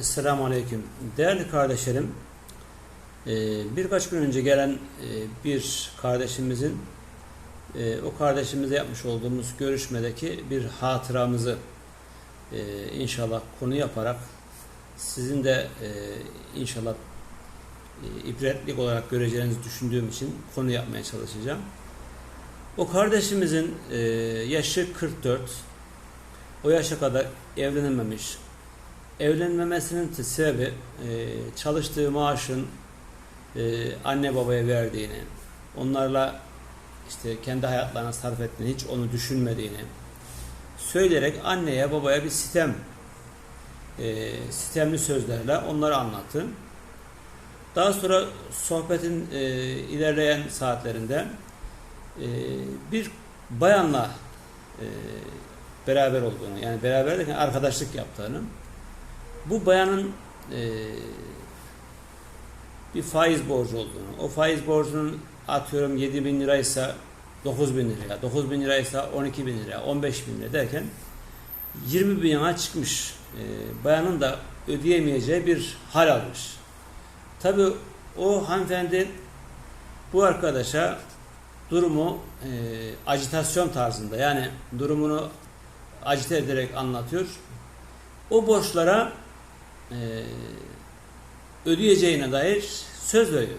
Esselamu Aleyküm. Değerli kardeşlerim, e, birkaç gün önce gelen e, bir kardeşimizin e, o kardeşimize yapmış olduğumuz görüşmedeki bir hatıramızı inşallah konu yaparak sizin de inşallah ibretlik olarak göreceğinizi düşündüğüm için konu yapmaya çalışacağım. O kardeşimizin yaşı 44, o yaşa kadar evlenememiş, evlenmemesinin sebebi e, çalıştığı maaşın e, anne babaya verdiğini, onlarla işte kendi hayatlarına sarf ettiğini, hiç onu düşünmediğini söyleyerek anneye babaya bir sitem e, sitemli sözlerle onları anlattı. Daha sonra sohbetin e, ilerleyen saatlerinde e, bir bayanla e, beraber olduğunu, yani beraber arkadaşlık yaptığını, bu bayanın e, bir faiz borcu olduğunu, o faiz borcunun atıyorum 7 bin liraysa 9 bin liraya, 9 bin liraysa 12 bin liraya, 15 bin lira derken 20 bin yana çıkmış. E, bayanın da ödeyemeyeceği bir hal almış. Tabi o hanımefendi bu arkadaşa durumu e, acitasyon tarzında yani durumunu acite ederek anlatıyor. O borçlara e, ödeyeceğine dair söz veriyor.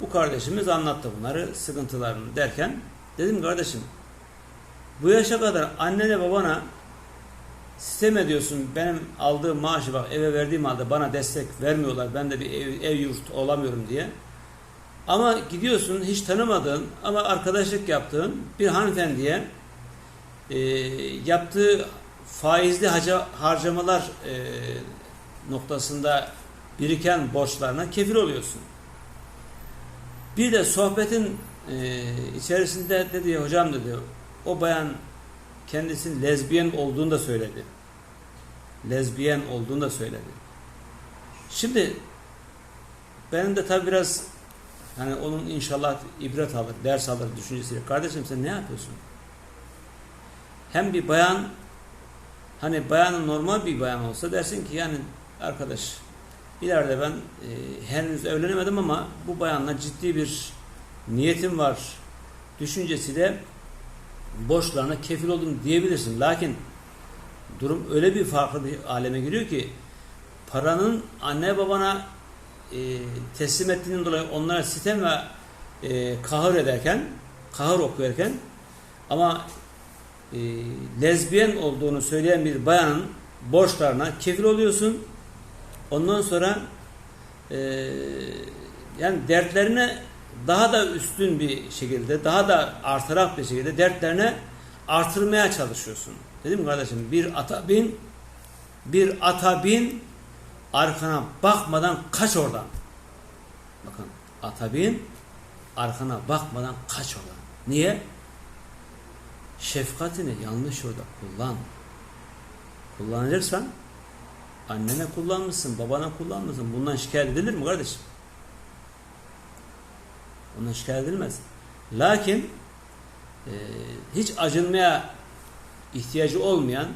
Bu kardeşimiz anlattı bunları, sıkıntılarını derken dedim kardeşim bu yaşa kadar annene babana sistem ediyorsun benim aldığım maaşı bak eve verdiğim halde bana destek vermiyorlar ben de bir ev, ev yurt olamıyorum diye. Ama gidiyorsun hiç tanımadığın ama arkadaşlık yaptığın bir hanımefendiye e, yaptığı faizli harcamalar e, noktasında biriken borçlarına kefil oluyorsun. Bir de sohbetin e, içerisinde dedi hocam dedi o bayan kendisinin lezbiyen olduğunu da söyledi. Lezbiyen olduğunu da söyledi. Şimdi benim de tabi biraz hani onun inşallah ibret alır, ders alır düşüncesiyle. Kardeşim sen ne yapıyorsun? Hem bir bayan Hani bayanın normal bir bayan olsa dersin ki yani arkadaş ileride ben e, henüz evlenemedim ama bu bayanla ciddi bir niyetim var düşüncesiyle borçlarına kefil oldum diyebilirsin. Lakin durum öyle bir farklı bir aleme giriyor ki paranın anne babana e, teslim ettiğinden dolayı onlara sitem ve e, kahır ederken kahır okuyarken ama e, lezbiyen olduğunu söyleyen bir bayanın borçlarına kefil oluyorsun. Ondan sonra e, yani dertlerine daha da üstün bir şekilde, daha da artarak bir şekilde dertlerine artırmaya çalışıyorsun. Dedim mi kardeşim? Bir ata bin, bir ata bin, arkana bakmadan kaç oradan. Bakın, ata bin, arkana bakmadan kaç oradan. Niye? Şefkatini yanlış orada kullan. Kullanırsan annene kullanmışsın, babana kullanmışsın. Bundan şikayet edilir mi kardeşim? Bundan şikayet edilmez. Lakin e, hiç acınmaya ihtiyacı olmayan,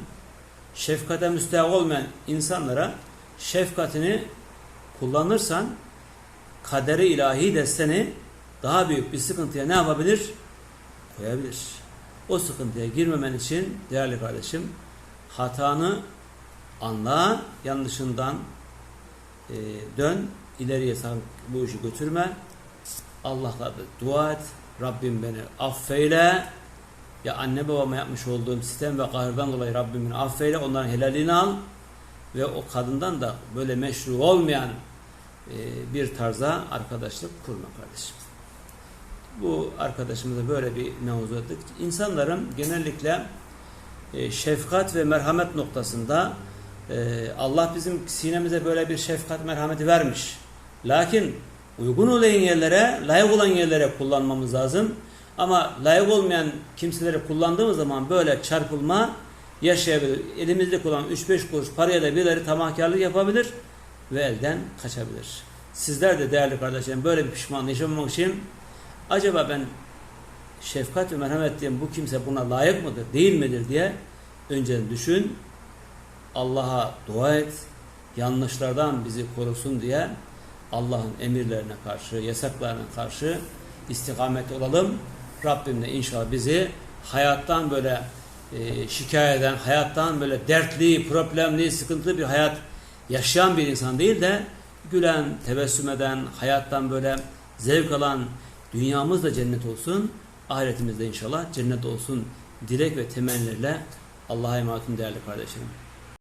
şefkate müstehak olmayan insanlara şefkatini kullanırsan kaderi ilahi de seni daha büyük bir sıkıntıya ne yapabilir? Koyabilir. O sıkıntıya girmemen için değerli kardeşim hatanı anla, yanlışından e, dön, ileriye bu işi götürme. Allah'la da dua et. Rabbim beni affeyle. Ya anne babama yapmış olduğum sistem ve kahırdan dolayı Rabbimin affeyle. Onların helalini al. Ve o kadından da böyle meşru olmayan e, bir tarza arkadaşlık kurma kardeşim bu arkadaşımıza böyle bir mevzu ettik. İnsanların genellikle e, şefkat ve merhamet noktasında e, Allah bizim sinemize böyle bir şefkat merhameti vermiş. Lakin uygun olan yerlere, layık olan yerlere kullanmamız lazım. Ama layık olmayan kimseleri kullandığımız zaman böyle çarpılma yaşayabilir. Elimizde olan 3-5 kuruş parayla birileri tamahkarlık yapabilir ve elden kaçabilir. Sizler de değerli kardeşlerim böyle bir pişmanlık yaşamamak için acaba ben şefkat ve merhamet diyen bu kimse buna layık mıdır, değil midir diye önceden düşün. Allah'a dua et. Yanlışlardan bizi korusun diye Allah'ın emirlerine karşı, yasaklarına karşı istikamet olalım. Rabbim de inşallah bizi hayattan böyle e, şikayet eden, hayattan böyle dertli, problemli, sıkıntılı bir hayat yaşayan bir insan değil de gülen, tebessüm eden, hayattan böyle zevk alan, dünyamız da cennet olsun, ahiretimiz de inşallah cennet olsun dilek ve temennilerle Allah'a emanetim değerli kardeşlerim.